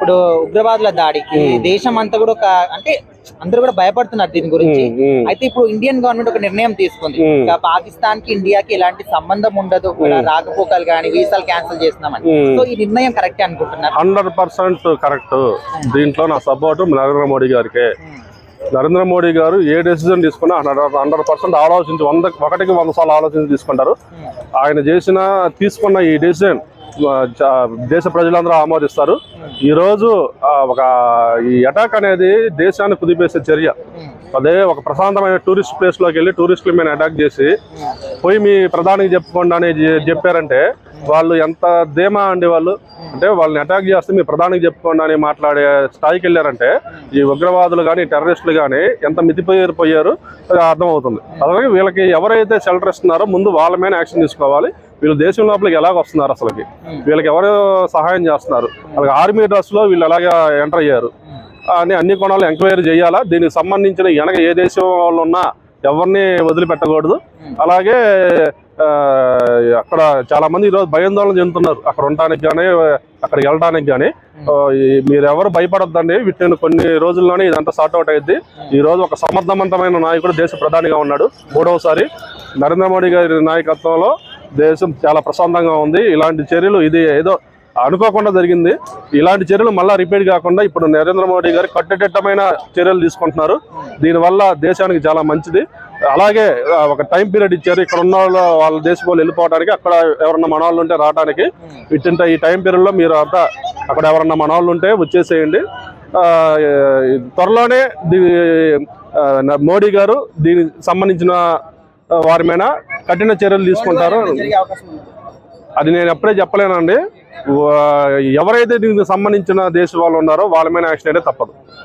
ఇప్పుడు ఉగ్రవాదుల దాడికి దేశం అంతా కూడా ఒక అంటే అందరూ కూడా భయపడుతున్నారు దీని గురించి. అయితే ఇప్పుడు ఇండియన్ గవర్నమెంట్ ఒక నిర్ణయం తీసుకుంది. పాకిస్తాన్కి ఇండియాకి ఎలాంటి సంబంధం ఉండదు రాకపోకలు కానీ వీసాలు క్యాన్సిల్ చేస్తున్నామని. ఉమ్. సో ఈ నిర్ణయం కరెక్ట్ అనుకుంటున్నారు? Hundred percent correct. దీంట్లో నా సపోర్ట్ నరేంద్ర మోడీ గారికే. నరేంద్ర మోడీ గారు ఏ డెసిజన్ తీసుకున్నా హండ్రెడ్ పర్సెంట్ ఆలోచించి వంద ఒకటికి వంద సార్లు ఆలోచించి తీసుకుంటారు. ఆయన చేసిన తీసుకున్న ఈ డెసిజన్ దేశ ప్రజలందరూ ఆమోదిస్తారు. ఈరోజు ఒక ఈ అటాక్ అనేది దేశాన్ని కుదిపేసే చర్య. అదే ఒక ప్రశాంతమైన టూరిస్ట్ ప్లేస్లోకి వెళ్ళి టూరిస్టుల మీద అటాక్ చేసి పోయి మీ ప్రధానికి చెప్పుకోండి అని చెప్పారంటే వాళ్ళు ఎంత ధీమా అండి వాళ్ళు. అంటే వాళ్ళని అటాక్ చేస్తే మీ ప్రధానికి చెప్పుకోండి అని మాట్లాడే స్థాయికి వెళ్ళారంటే ఈ ఉగ్రవాదులు కానీ టెర్రరిస్టులు కానీ ఎంత మితిపోయారు పోయారు అది అర్థమవుతుంది. అలాగే వీళ్ళకి ఎవరైతే షెల్టర్ ఇస్తున్నారో ముందు వాళ్ళ మీద యాక్షన్ తీసుకోవాలి. వీళ్ళు దేశం లోపలికి ఎలాగ వస్తున్నారు అసలుకి? వీళ్ళకి ఎవరు సహాయం చేస్తున్నారు? అలాగే ఆర్మీ డ్రెస్లో వీళ్ళు ఎలాగ ఎంటర్ అయ్యారు? అని అన్ని కోణాలు ఎంక్వైరీ చేయాలా? దీనికి సంబంధించిన వెనక ఏ దేశం వాళ్ళు ఉన్నా ఎవరిని వదిలిపెట్టకూడదు. అలాగే అక్కడ చాలా మంది ఈరోజు భయాందోళన చెందుతున్నారు. అక్కడ ఉండటానికి కానీ అక్కడికి వెళ్ళడానికి కానీ మీరు ఎవరు భయపడొద్దండి. వీటిని కొన్ని రోజుల్లోనే ఇదంతా సార్ట్ అవుట్ అయ్యింది ఈ రోజు ఒక సమర్థవంతమైన నాయకుడు దేశ ప్రధానిగా ఉన్నాడు. మూడవసారి నరేంద్ర మోడీ గారి నాయకత్వంలో దేశం చాలా ప్రశాంతంగా ఉంది. ఇలాంటి చర్యలు ఇది ఏదో అనుకోకుండా జరిగింది. ఇలాంటి చర్యలు మళ్ళీ రిపీట్ కాకుండా ఇప్పుడు నరేంద్ర మోడీ గారు కట్టుదిట్టమైన చర్యలు తీసుకుంటున్నారు. దీనివల్ల దేశానికి చాలా మంచిది. అలాగే ఒక టైం పీరియడ్ ఇచ్చారు. ఇక్కడ ఉన్న వాళ్ళు వాళ్ళ దేశం వాళ్ళు వెళ్ళిపోవడానికి అక్కడ ఎవరన్నా మనవాళ్ళు ఉంటే రావడానికి. ఇట్టింట ఈ టైం పీరియడ్లో మీరు అంతా అక్కడ ఎవరన్నా మనవాళ్ళు ఉంటే వచ్చేసేయండి. త్వరలోనే దీ మోడీ గారు దీనికి సంబంధించిన వారి మీద కఠిన చర్యలు తీసుకుంటారు. అది నేను ఎప్పుడే చెప్పలేనండి. ఎవరైతే దీనికి సంబంధించిన దేశ వాళ్ళు ఉన్నారో వాళ్ళ మీద యాక్షన్ అయితే తప్పదు.